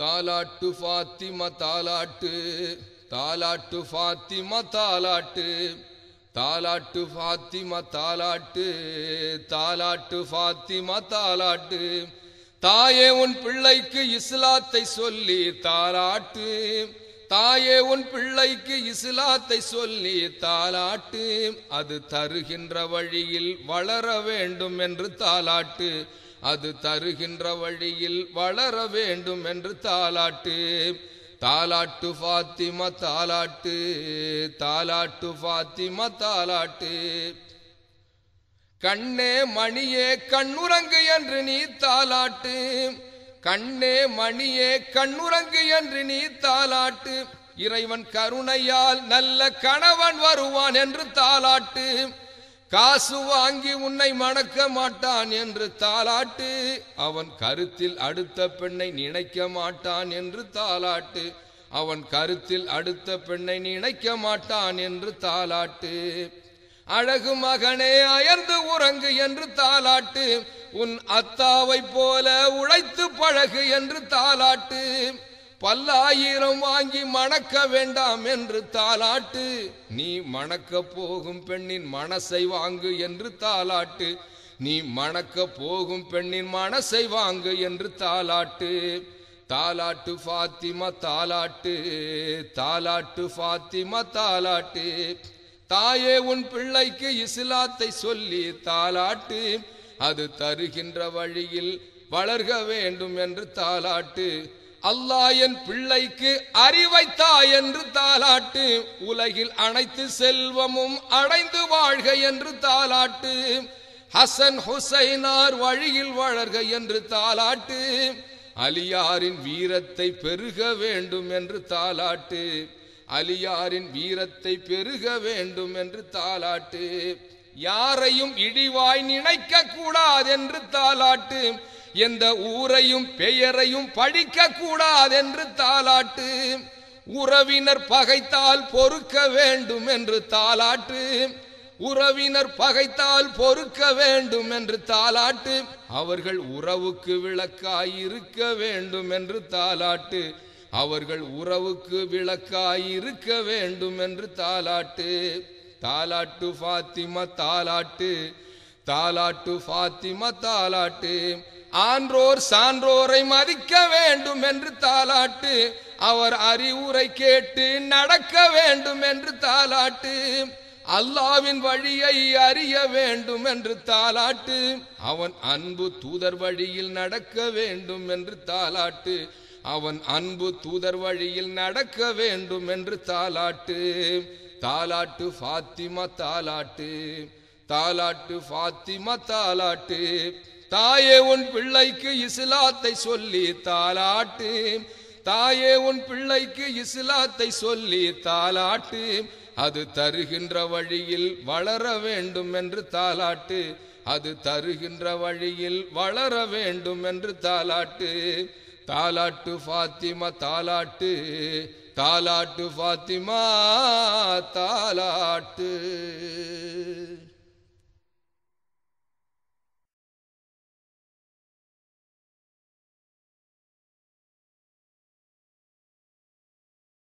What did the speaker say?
தாலாட்டு ஃபாத்திமா தாலாட்டு தாலாட்டு ஃபாத்திமா தாலாட்டு தாலாட்டு ஃபாத்திமா தாலாட்டு தாலாட்டு ஃபாத்திமா தாலாட்டு. தாயே உன் பிள்ளைக்கு இஸ்லாத்தை சொல்லி தாலாட்டு. தாயே உன் பிள்ளைக்கு இஸ்லாத்தை சொல்லி தாலாட்டு. அது தருகின்ற வழியில் வளர வேண்டும் என்று தாலாட்டு. அது தருகின்ற வழியில் வளர வேண்டும் என்று தாலாட்டு. தாலாட்டு ஃபாத்திமா தாலாட்டு. தாலாட்டு ஃபாத்திமா தாலாட்டு. கண்ணே மணியே கண்ணுரங்கு என்று நீ தாலாட்டு. கண்ணே மணியே கண்ணுரங்கு என்று நீ தாலாட்டு. இறைவன் கருணையால் நல்ல கணவன் வருவான் என்று தாலாட்டு. காசு வாங்கி உன்னை மணக்க மாட்டான் என்று தாலாட்டு அவன் கருத்தில் அடுத்த பெண்ணை நினைக்க மாட்டான் என்று தாலாட்டு அவன் கருத்தில் அடுத்த பெண்ணை நினைக்க மாட்டான் என்று தாலாட்டு அழகு மகனே அயர்ந்து உறங்கு என்று தாலாட்டு உன் அத்தாவை போல உழைத்து பழகு என்று தாலாட்டு பல்லாயிரம் வாங்கி மணக்க வேண்டாம் என்று தாலாட்டு நீ மணக்க போகும் பெண்ணின் மனசை வாங்கு என்று தாலாட்டு நீ மணக்க போகும் பெண்ணின் மனசை வாங்கு என்று தாலாட்டு தாலாட்டு ஃபாத்திமா தாலாட்டு தாலாட்டு ஃபாத்திமா தாலாட்டு தாயே உன் பிள்ளைக்கு இஸ்லாத்தை சொல்லி தாலாட்டு அது தருகின்ற வழியில் வளர்க வேண்டும் என்று தாலாட்டு அல்லாஹ் என் பிள்ளைக்கு அறிவைத்தா என்று தாலாட்டு உலகில் அனைத்து செல்வமும் அடைந்து வாழ்க என்று தாலாட்டு ஹசன் ஹுசைனார் வழியில் வளர்க என்று தாலாட்டு அலியாரின் வீரத்தை பெருக வேண்டும் என்று தாலாட்டு அலியாரின் வீரத்தை பெருக வேண்டும் என்று தாலாட்டு யாரையும் இழிவாய் நினைக்க கூடாதென்று தாலாட்டு எந்த ஊரையும் பெயரையும் படிக்க கூடாதென்று தாலாட்டு உறவினர் பகைத்தால் பொறுக்க வேண்டும் என்று தாலாட்டு உறவினர் பகைத்தால் பொறுக்க வேண்டும் என்று தாலாட்டு அவர்கள் உறவுக்கு விளக்காய் இருக்க வேண்டும் என்று தாலாட்டு அவர்கள் உறவுக்கு விளக்காய் இருக்க வேண்டும் என்று தாலாட்டு தாலாட்டு ஃபாத்திமா தாலாட்டு தாலாட்டு ஃபாத்திமா தாலாட்டு ஆன்றோர் சான்றோரை மதிக்க வேண்டும் என்று தாலாட்டு. அவர் அறிவுரை கேட்டு நடக்க வேண்டும் என்று தாலாட்டு. அல்லாவின் வழியை அறிய வேண்டும் என்று தாலாட்டு. அவன் அன்பு தூதர் வழியில் நடக்க வேண்டும் என்று தாலாட்டு. அவன் அன்பு தூதர் வழியில் நடக்க வேண்டும் என்று தாலாட்டு. தாலாட்டு ஃபாத்திமா தாலாட்டு. தாலாட்டு ஃபாத்திமா தாலாட்டு. தாயே உன் பிள்ளைக்கு இஸ்லாத்தை சொல்லி தாலாட்டு தாயே உன் பிள்ளைக்கு இஸ்லாத்தை சொல்லி தாலாட்டு அது தருகின்ற வழியில் வளர வேண்டும் என்று தாலாட்டு அது தருகின்ற வழியில் வளர வேண்டும் என்று தாலாட்டு தாலாட்டு ஃபாத்திமா தாலாட்டு தாலாட்டு ஃபாத்திமா தாலாட்டு